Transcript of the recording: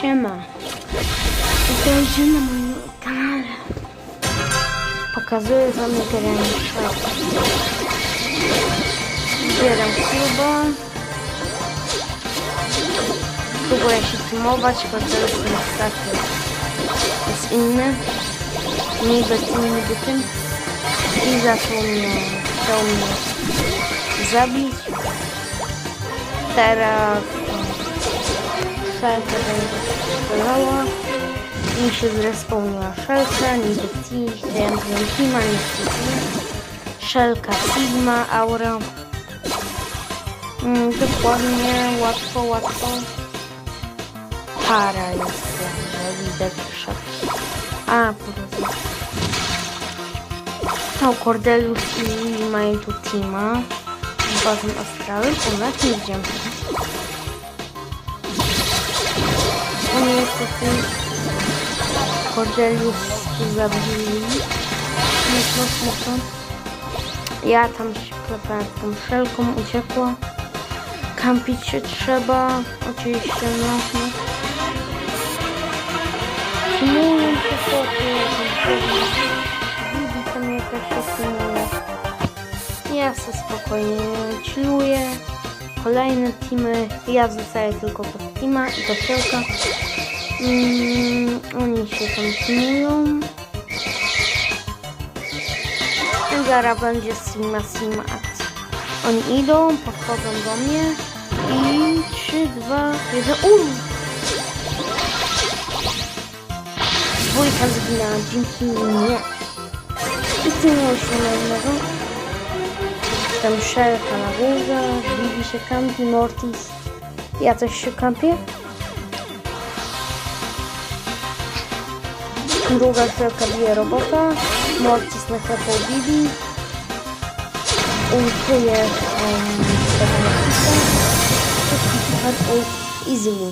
Siema. Witajcie na moim kanale. Pokazuję wam grę szok. Zbieram kluba. Próbuję się teamować, choć teraz niestety jest inny. Niby tym, niby tym. I zaczął mnie, chciał mnie zabić. Teraz szelka będzie strzelała. Mi się zrespawniła szelka, niby T, chciałem wziąć Tima, nie. Szelka Sigma, Aura. Mm, dokładnie, łatwo, łatwo. Para jest, jak widać, szafki. A, porozumiem. No, Cordelius i mają tu Tima. Z bazą astralem, ponad nie widziałem. Niestety Cordelius zabili. Mocno. Ja tam się klepałem z tą szelką, uciekła. Kampić się trzeba. Oczywiście, no. no. Się Widzi tam jakaś się. Ja se spokojnie chilluję. Kolejne teamy. Ja zostaję tylko pod teama i do szelka. Mm, oni się tam teamują. I Zaraz będzie Sigma Sigma akcja. Oni idą, podchodzą do mnie i 3, 2, 1. Uuu! Dwójka zginęła dzięki mnie. I teamują się na Campuchera Canavesa, Vivi Checampi, Mortis и Ата Checampi. Друга тройка б'є робота, Мортіс нахапав Бібі, Улкує Стефана Кіса, Ізілі.